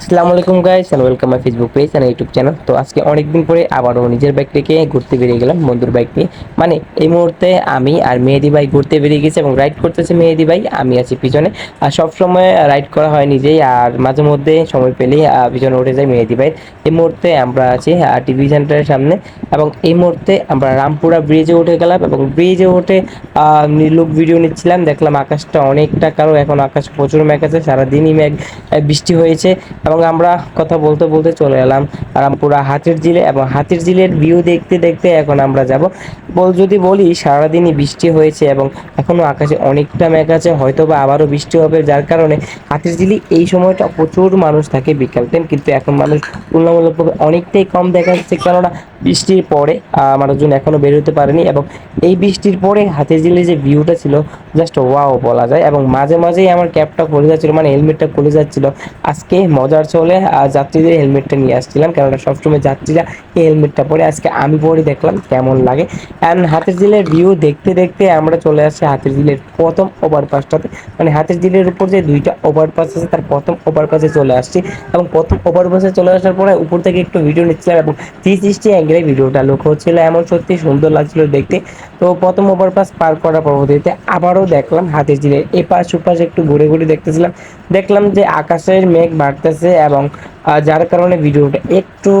আসসালামু আলাইকুম guys and welcome my Facebook page and YouTube channel তো আজকে অনেকদিন পরে আবারও নিজের বাইক থেকে ঘুরতে বেরিয়ে গেলাম, বন্ধুর বাইক নিয়ে। মানে এই মুহূর্তে আমি আর মেহেদি ভাই ঘুরতে বেরিয়ে গেছি এবং রাইড করতেছে মেহেদি ভাই, আমি আছি পিছনে। আর সব সময় রাইড করা হয় নিজেই, আর মাঝে মধ্যে সময় পেলেই পিছনে উঠে যায় মেহেদি ভাই। এই মুহূর্তে আমরা আছি টিভি সেন্টারের সামনে। এবং এই মুহূর্তে আমরা রামপুরা ব্রিজে উঠে গেলাম এবং ব্রিজে উঠে লুক ভিডিও নিচ্ছিলাম। দেখলাম আকাশটা অনেকটা কারও এখন আকাশ প্রচুর মেঘ আছে, সারাদিনই মেঘ বৃষ্টি হয়েছে। এবং আমরা কথা বলতে বলতে চলে এলাম রামপুরা হাতির ঝিলে এবং হাতির ঝিলের ভিউ দেখতে দেখতে এখন আমরা যাব। বল যদি বলি, সারাদিনই বৃষ্টি হয়েছে এবং এখনও আকাশে অনেকটা মেঘ আছে হয়তো বা আবারও বৃষ্টি হবে, যার কারণে হাতির ঝিলি এই সময়টা প্রচুর মানুষ থাকে বিকাল টাইম কিন্তু এখন মানুষ তুলনামূলকভাবে অনেকটাই কম দেখা যাচ্ছে, কেননা বৃষ্টির পরে মানুষজন এখনও বের হতে পারেনি এবং এই বৃষ্টির পরে হাতির ঝিলে যে ভিউটা ছিল জাস্ট ওয়াও বলা যায় এবং মাঝে মাঝেই আমার ক্যাপটা খুলে যাচ্ছিল মানে হেলমেটটা খুলে যাচ্ছিল। আজকে মজার চলে আহ, যাত্রীদের হেলমেটটা নিয়ে আসছিলাম কেননা সবসময় যাত্রীরা এই হেলমেটটা পরে। আজকে আমি পরে দেখলাম কেমন লাগে। অ্যান্ড হাতির জিলের ভিউ দেখতে দেখতে আমরা চলে আসছি হাতির ঝিলের প্রথম ওভারপাসটাতে মানে হাতির জিলের উপর যে দুইটা ওভারপাস আছে তার প্রথম ওভারপাসে চলে আসছি। এবং প্রথম ওভারপাসে চলে আসার পরে উপর থেকে একটু ভিডিও নিচ্ছিলাম এবং থ্রি সিক্সটি অ্যাঙ্গেলে ভিডিওটা লোক হচ্ছিল। এমন সত্যি সুন্দর লাগছিল দেখতে। তো প্রথম ওভারপাস পার করার পরবর্তীতে আবারও দেখলাম হাতির জিলের এপাশ ওপাশ একটু ঘুরে ঘুরে দেখতেছিলাম। দেখলাম যে আকাশের মেঘ বাড়তেছে এবং যার কারণে ভিডিওটা একটু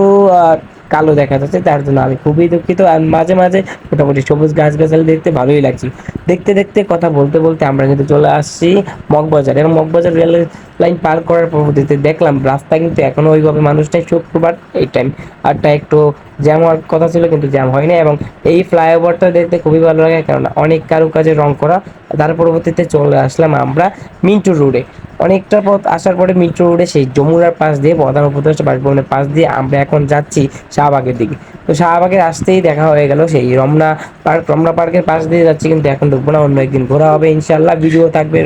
কালো দেখা যাচ্ছে, তার জন্য আমি খুবই দুঃখিত। আর মাঝে মাঝে মোটামুটি সবুজ গাছ গাছালি দেখতে ভালোই লাগছিল দেখতে দেখতে কথা বলতে বলতে আমরা কিন্তু চলে আসছি মগবাজার। এবং মগবাজার রেল লাইন পার করার পরবর্তীতে দেখলাম রাস্তা কিন্তু এখনও ওইভাবে মানুষটাই শুক্রবার এই টাইম আরটা একটু জ্যাম হওয়ার কথা ছিল কিন্তু জ্যাম হয়নি এবং এই ফ্লাইওভারটা দেখতে খুবই ভালো লাগে কেননা অনেক কারুকাজে রং করা। তার পরবর্তীতে চলে আসলাম আমরা মিন্টু রোডে অনেকটা পথ আসার পরে মিন্টু রোডে সেই যমুনার পাশ দিয়ে প্রধান উপদেষ্টা বাসভবনের পাশ দিয়ে আমরা এখন যাচ্ছি শাহবাগের দিকে। তো শাহবাগের আসতেই দেখা হয়ে গেল সেই রমনা পার্ক রমনা পার্কের পাশ দিয়ে যাচ্ছি, কিন্তু এখন ঢুকবো না, অন্য একদিন ঘোরা হবে ইনশাল্লাহ ভিডিও থাকবে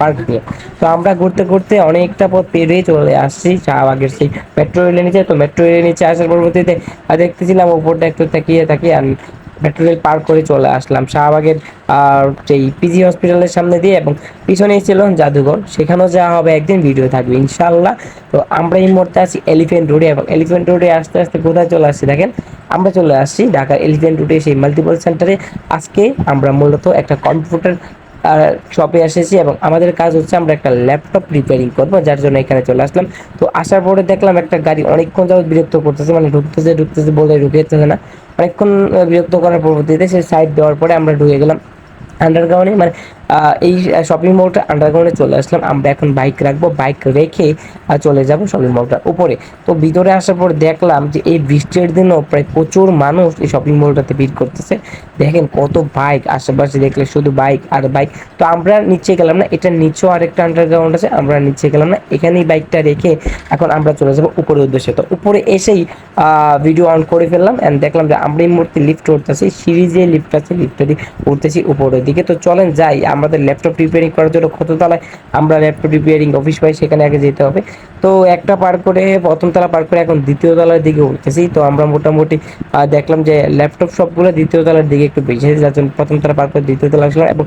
পার্ক নিয়ে। তো আমরা ঘুরতে ঘুরতে অনেকটা পথ পেরিয়ে চলে আসছি, শাহবাগের সেই মেট্রো রেলের নিচে। তো মেট্রো রেলের নিচে আসার পরবর্তীতে দেখতেছিলাম, উপরটা একটু তাকিয়ে তাকিয়ে আর মেট্রো রেল পার করে চলে আসলাম। শাহবাগের সেই পিজি হসপিটালের সামনে দিয়ে এবং পিছনেই ছিল জাদুঘর, সেখানেও যাওয়া হবে, একদিন ভিডিও থাকবে ইনশাল্লাহ তো আমরা এই মুহূর্তে আছি এলিফেন্ট রোডে এবং এলিফেন্ট রোডে আস্তে আস্তে কোথায় চলে আসছি দেখেন? আমরা চলে আসছি ঢাকার এলিফেন্ট রুটে সেই মাল্টিপল সেন্টারে আজকে আমরা মূলত একটা কম্পিউটার শপে এসেছি এবং আমাদের কাজ হচ্ছে আমরা একটা ল্যাপটপ রিপেয়ারিং করব, যার জন্য এখানে চলে আসলাম। তো আসার পরে দেখলাম একটা গাড়ি অনেকক্ষণ যাবত বিরক্ত করতেছে মানে ঢুকতেছে ঢুকতেছে বলে ঢুকেছে না। অনেকক্ষণ বিরক্ত করার পরবর্তীতে সে সাইড দেওয়ার পরে আমরা ঢুকে গেলাম। আন্ডারগ্রাউন্ডে মানে এই শপিং মলটা আন্ডারগ্রাউন্ডে চলে আসলাম। আমরা এখন বাইক রাখব। বাইক রেখে চলে যাব শপিং মলটার উপরে। তো ভিতরে আসার পর দেখলাম যে এই বৃষ্টির দিনও প্রায় প্রচুর মানুষ এই শপিং মলটাতে ভিড় করতেছে। দেখেন কত বাইক আশেপাশে দেখলে শুধু বাইক আর বাইক তো আমরা নিচে গেলাম না, এটা নিচেও আরেকটা আন্ডারগ্রাউন্ড আছে, আমরা নিচে গেলাম না। এখানেই বাইকটা রেখে এখন আমরা চলে যাব উপরের উদ্দেশ্যে। তো উপরে এসেই ভিডিও অন করে ফেললাম অ্যান্ড দেখলাম যে আমরা এই মুহূর্তে লিফ্ট উঠতেছি যে লিফট আছে লিফটে দিয়ে উঠতেছি উপরের দিকে। তো চলেন যাই আমাদের ল্যাপটপ রিপেয়ারিং করার জন্য কত তলায় আমরা ল্যাপটপ রিপেয়ারিং অফিস পাই, সেখানে আগে যেতে হবে। তো একটা পার করে, প্রথম তলা পার করে এখন দ্বিতীয় তলার দিকে উঠতেছি। তো আমরা মোটামুটি দেখলাম যে ল্যাপটপ সবগুলো দ্বিতীয় তলার দিকে একটু বেশি যার জন্য প্রথম তলা পার করে দ্বিতীয় তলা আসলাম এবং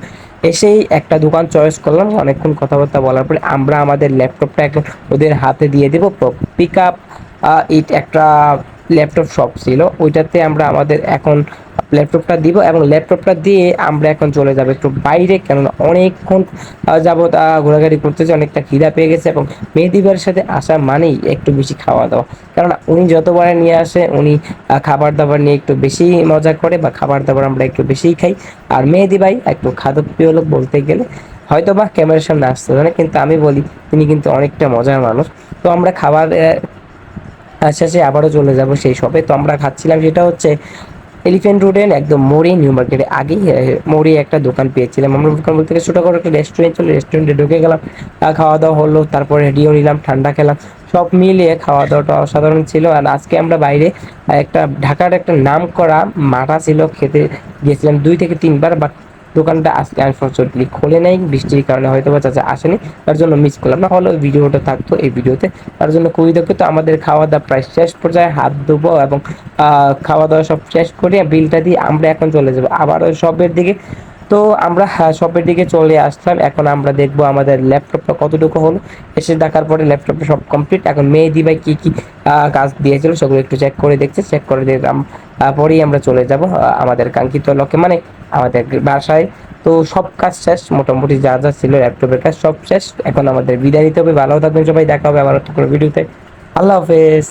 এসেই একটা দোকান চয়েস করলাম। অনেকক্ষণ কথাবার্তা বলার পরে আমরা আমাদের ল্যাপটপটা এখন ওদের হাতে দিয়ে দেবো। পিক আপ ইট একটা ল্যাপটপ শপ ছিল। ওইটাতে আমরা আমাদের এখন ল্যাপটপটা দিব এবং ল্যাপটপটা দিয়ে আমরা এখন চলে যাব একটু বাইরে কেননা অনেকক্ষণ আহ, ঘোরাঘুরি করতেছে অনেকটা খিদা পেয়ে গেছে এবং মেহেদিবার সাথে আসা মানেই একটু বেশি খাওয়া দাওয়া। কেননা উনি যতবার নিয়ে আসে উনি খাবার দাবার নিয়ে একটু বেশি মজা করে বা খাবার দাবার আমরা একটু বেশিই খাই। আর মেহেদি ভাই একটু খাদপ্রিয় লোক বলতে গেলে হয়তো বা ক্যামেরার সামনে আসতে পারে কিন্তু আমি বলি তিনি কিন্তু অনেকটা মজার মানুষ। তো আমরা খাবার শেষে আবারও চলে যাব সেই শপে। তো আমরা খাচ্ছিলাম সেটা হচ্ছে এলিফেন্ট রোডের একদম মোড়ে নিউ মার্কেটে আগেই মোড়ে একটা দোকান পেয়েছিলাম। আমরা দোকান বলতে ছোটোখাটো একটা রেস্টুরেন্ট ছিল রেস্টুরেন্টে ঢুকে গেলাম খাওয়া দাওয়া হলো, তারপরে রেডিও নিলাম, ঠান্ডা খেলাম, সব মিলিয়ে খাওয়া দাওয়াটা অসাধারণ ছিল। আর আজকে আমরা বাইরে, একটা, ঢাকার একটা নাম করা মাঠা ছিল, খেতে গিয়েছিলাম দুই থেকে তিনবার বাট দোকানটা আজকে আনফর্চুনেটলি খোলে নাই, বৃষ্টির কারণে হয়তো বা চাচা আসেনি, তার জন্য মিস করলাম না হলে ভিডিওটা থাকতো এই ভিডিওতে। তার জন্য খুবই তো আমাদের খাওয়া দাওয়া প্রায় শেষ পর্যায়ে হাত ধুবো এবং খাওয়া দাওয়া সব শেষ করে বিলটা দিয়ে আমরা এখন চলে যাব আবারও সবের দিকে। তো আমরা শপের দিকে চলে আসলাম, এখন আমরা দেখব আমাদের ল্যাপটপটা কতটুকু হলো। এসে দেখার পরে ল্যাপটপটা সব কমপ্লিট এখন মেহেদি ভাই কী কী কাজ দিয়েছিল সেগুলো একটু চেক করে দেখছে চেক করে দেখলাম পরেই আমরা চলে যাব আমাদের কাঙ্ক্ষিত লক্ষ্যে মানে আমাদের বাসায়। তো সব কাজ শেষ, মোটামুটি যা যা ছিল ল্যাপটপের কাজ সব শেষ। এখন আমাদের বিদায় নিতে হবে। ভালো থাকবেন সবাই, দেখা হবে আবার ভিডিওতে। আল্লাহ হাফেজ।